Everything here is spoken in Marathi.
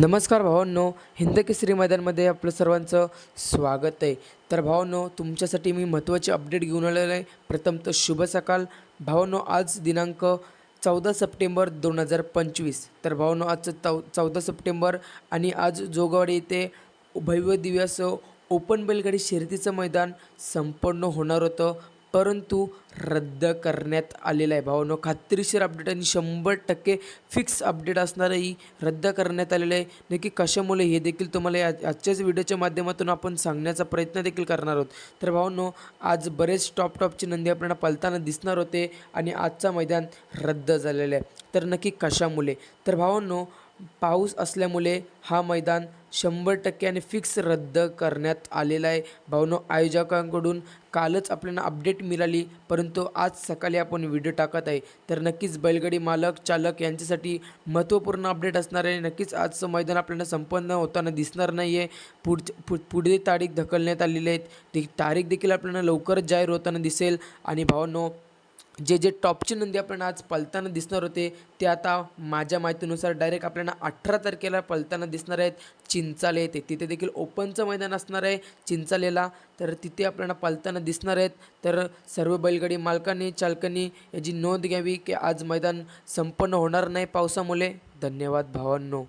नमस्कार भावांनो हिंद केसरी मैदानमध्ये आपलं सर्वांचं स्वागत आहे. तर भावांनो तुमच्यासाठी मी महत्त्वाचे अपडेट घेऊन आलेलो आहे. प्रथम तर शुभ सकाळ भावांनो आज दिनांक चौदा सप्टेंबर दोन हजार पंचवीस. तर भावांनो आजचं चौ चौदा सप्टेंबर आणि आज जोगवाडी येथे भव्य दिव्य ओपन बैलगाडी शर्यतीचं मैदान संपन्न होणार होतं. परंतु रद्द करण्यात आलेलं आहे. भावांनो खात्रीशीर अपडेट आणि शंभर टक्के फिक्स अपडेट असणारही रद्द करण्यात आलेलं आहे. नक्की कशामुळे? हे देखील तुम्हाला या आजच्याच व्हिडिओच्या माध्यमातून आपण सांगण्याचा प्रयत्न देखील करणार आहोत. तर भावांनो आज बरेच टॉप टॉपचे नंदी आपल्याला पलताना दिसणार होते आणि आजचा मैदान रद्द झालेलं आहे. तर नक्की कशामुळे? तर भावांनो पाऊस असल्यामुळे हा मैदान शंभर टक्क्याने फिक्स रद्द करण्यात आलेला आहे. भावनो आयोजकांकडून कालच आपल्याला अपडेट मिळाली परंतु आज सकाळी आपण व्हिडिओ टाकत आहे. तर नक्कीच बैलगाडी मालक चालक यांच्यासाठी महत्त्वपूर्ण अपडेट असणार आहे. नक्कीच आजचं मैदान आपल्याला संपन्न होताना दिसणार नाही आहे पुढ पु पुढे तारीख ढकलण्यात आलेली आहेत ती तारीख देखील आपल्याला लवकरच जाहीर होताना दिसेल. आणि भावांनो जे जे टॉपचे नंदी आपण आज पलताना दिसणार होते ते आता माझ्या माहितीनुसार डायरेक्ट आपल्याला अठरा तारखेला पलताना दिसणार आहेत. चिंचाले येथे. तिथे देखील ओपनचं मैदान असणार आहे. चिंचालेला. तर तिथे आपल्याला पलताना दिसणार आहेत. तर सर्व बैलगाडी मालकांनी चालकांनी याची नोंद घ्यावी की आज मैदान संपन्न होणार नाही पावसामुळे. धन्यवाद भावांनो.